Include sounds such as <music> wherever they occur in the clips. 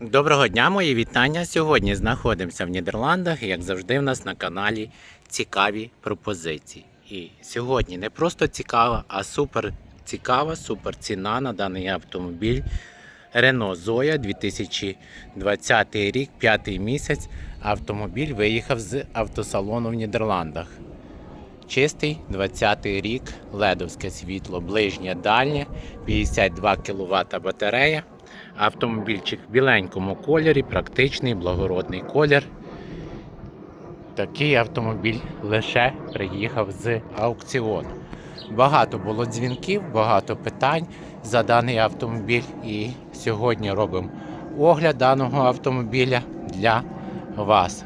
Доброго дня, мої вітання. Сьогодні знаходимося в Нідерландах, як завжди, в нас на каналі цікаві пропозиції. І сьогодні не просто цікава, а супер цікава, супер ціна на даний автомобіль Renault Zoya 2020 рік, п'ятий місяць. Автомобіль виїхав з автосалону в Нідерландах. Чистий 20 рік, ледовське світло, ближнє дальнє, 52 кВт батарея. Автомобільчик в біленькому кольорі, практичний, благородний колір. Такий автомобіль лише приїхав з аукціону. Багато було дзвінків, багато питань за даний автомобіль. І сьогодні робимо огляд даного автомобіля для вас.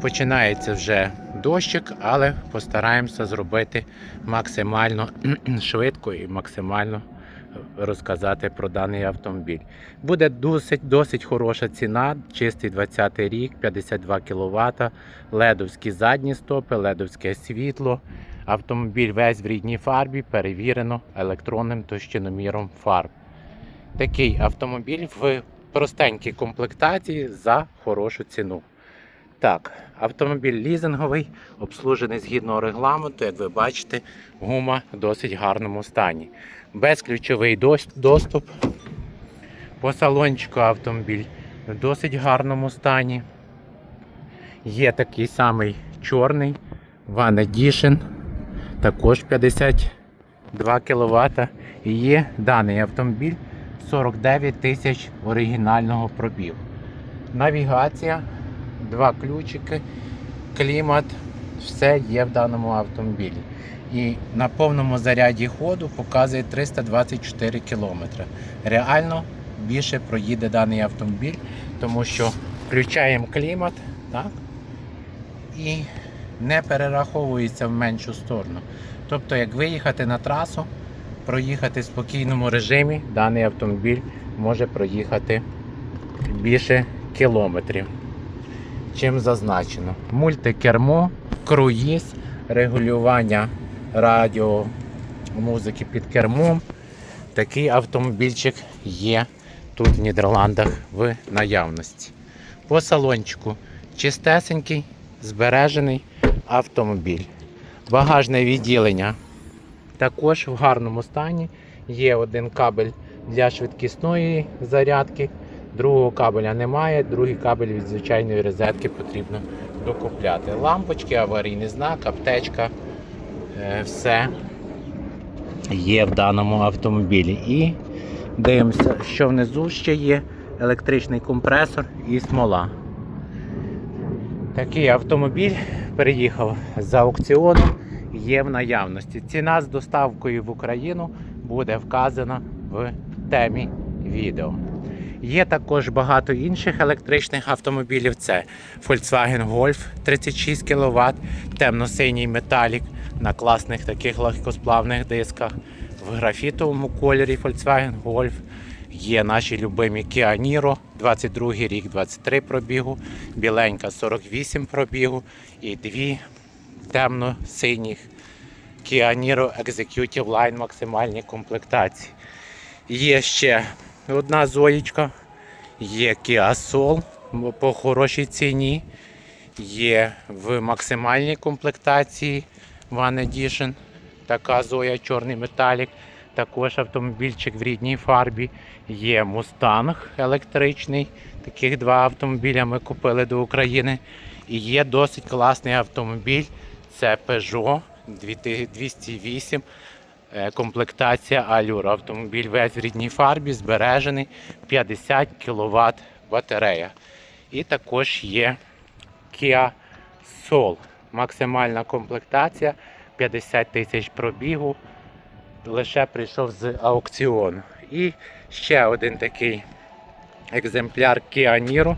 Починається вже дощик, але постараємося зробити максимально <clears throat> швидко і максимально розказати про даний автомобіль. Буде досить, досить хороша ціна, чистий 20 рік, 52 кВт, ледовські задні стопи, ледовське світло. Автомобіль весь в рідній фарбі, перевірено електронним товщиноміром фарб. Такий автомобіль в простенькій комплектації за хорошу ціну. Так, автомобіль лізинговий, обслужений згідно регламенту, як ви бачите, гума в досить гарному стані. Безключовий доступ. По салончику автомобіль в досить гарному стані. Є такий самий чорний One Edition, також 52 кВт. І є даний автомобіль 49 тисяч оригінального пробігу. Навігація, два ключики, клімат, все є в даному автомобілі. І на повному заряді ходу показує 324 км. Реально більше проїде даний автомобіль, тому що включаємо клімат так, і не перераховується в меншу сторону. Тобто, як виїхати на трасу, проїхати в спокійному режимі, даний автомобіль може проїхати більше кілометрів, чим зазначено. Мультикермо, круїз, регулювання радіо, музики під кермом. Такий автомобільчик є тут в Нідерландах в наявності. По салончику чистесенький, збережений автомобіль. Багажне відділення також в гарному стані. Є один кабель для швидкісної зарядки, другого кабеля немає, другий кабель від звичайної розетки потрібно докупляти. Лампочки, аварійний знак, аптечка, е, все є в даному автомобілі. І дивимося, що внизу ще є електричний компресор і смола. Такий автомобіль приїхав з аукціону, є в наявності. Ціна з доставкою в Україну буде вказана в темі відео. Є також багато інших електричних автомобілів. Це Volkswagen Golf 36 кВт, темно-синій металік на класних таких легкосплавних дисках. В графітовому кольорі Volkswagen Golf. Є наші любимі Kia Niro, 22 рік, 23 пробігу, біленька 48 пробігу і дві темно-синіх Kia Niro Executive Line максимальні комплектації. Є ще одна зоєчка, є Soul по хорошій ціні. Є в максимальній комплектації One Edition. Така зоя чорний металік. Також автомобільчик в рідній фарбі. Є Mustang електричний. Таких два автомобіля ми купили до України. І є досить класний автомобіль. Це Peugeot 208. Е, Комплектація Allure. Автомобіль весь в рідній фарбі, збережений 50 кВт батарея. І також є Kia Soul. Максимальна комплектація 50 тисяч пробігу. Лише прийшов з аукціону. І ще один такий екземпляр Kia Niro